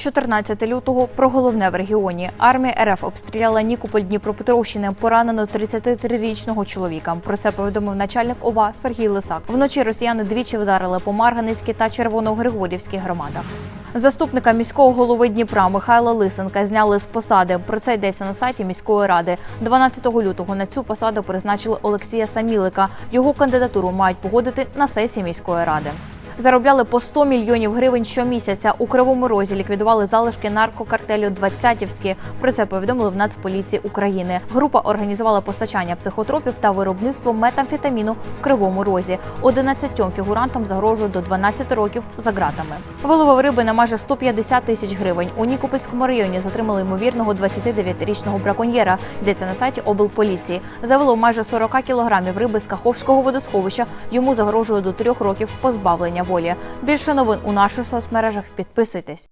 14 лютого про головне в регіоні. Армія РФ обстріляла Нікополь Дніпропетровщини. Поранено 33-річного чоловіка. Про це повідомив начальник ОВА Сергій Лисак. Вночі росіяни двічі вдарили по Марганецькій та Червоногригорівській громадах. Заступника міського голови Дніпра Михайла Лисенка зняли з посади. Про це йдеться на сайті міської ради. 12 лютого на цю посаду призначили Олексія Самілика. Його кандидатуру мають погодити на сесії міської ради. Заробляли по 100 мільйонів гривень щомісяця. У Кривому Розі ліквідували залишки наркокартелю «Двадцятівські». Про це повідомили в Нацполіції України. Група організувала постачання психотропів та виробництво метамфетаміну в Кривому Розі. 11 фігурантам загрожує до 12 років за ґратами. Виловив риби на майже 150 тисяч гривень. У Нікопольському районі затримали ймовірного 29-річного браконьєра. Йдеться на сайті облполіції. Завело майже 40 кілограмів риби з Каховського водосховища. Йому загрожує до трьох років позбавлення волі. Більше новин у наших соцмережах. Підписуйтесь.